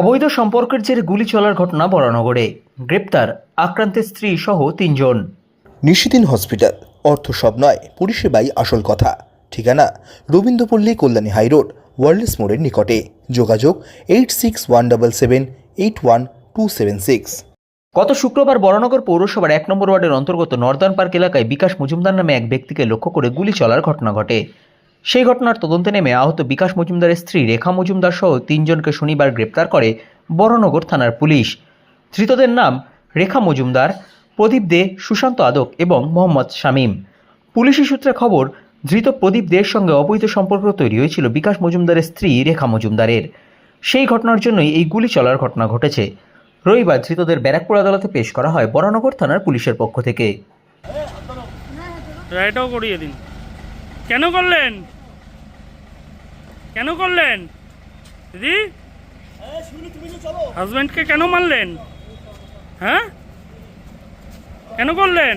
অবৈধ সম্পর্কের জেরে গুলি চলার ঘটনা বরানগরে। গ্রেপ্তার আক্রান্তের স্ত্রী সহ তিনজন। নিশিদিন হসপিটাল অর্থ সব নয় পরিষেবাই আসল কথা। ঠিকানা রবীন্দ্রপল্লী কল্যাণী হাইরোড ওয়ার্ল্ডস মোড়ের নিকটে। যোগাযোগ eight six one double seven eight one two seven six. গত শুক্রবার বরানগর পৌরসভার এক নম্বর ওয়ার্ডের অন্তর্গত নর্দার্ন পার্ক এলাকায় বিকাশ মজুমদার নামে এক ব্যক্তিকে লক্ষ্য করে গুলি চলার ঘটনা ঘটে। সেই ঘটনার তদন্তে নেমে আহত বিকাশ মজুমদারের স্ত্রী রেখা মজুমদার সহ তিনজনকে শনিবার গ্রেপ্তার করে বরানগর থানার পুলিশ। ধৃতদের নাম রেখা মজুমদার, প্রদীপ দে, সুশান্ত আদক এবং মোহাম্মদ শামীম। পুলিশি সূত্রে খবর, ধৃত প্রদীপ দের সঙ্গে অবৈধ সম্পর্ক তৈরি হয়েছিল বিকাশ মজুমদারের স্ত্রী রেখা মজুমদারের। সেই ঘটনার জন্যই এই গুলি চলার ঘটনা ঘটেছে। রবিবার ধৃতদের ব্যারাকপুর আদালতে পেশ করা হয় বরানগর থানার পুলিশের পক্ষ থেকে। করিয়ে দিন। কেন করলেন? কেন করলেন? দিদি? হাজব্যান্ডকে কেন মারলেন? হ্যাঁ? কেন করলেন?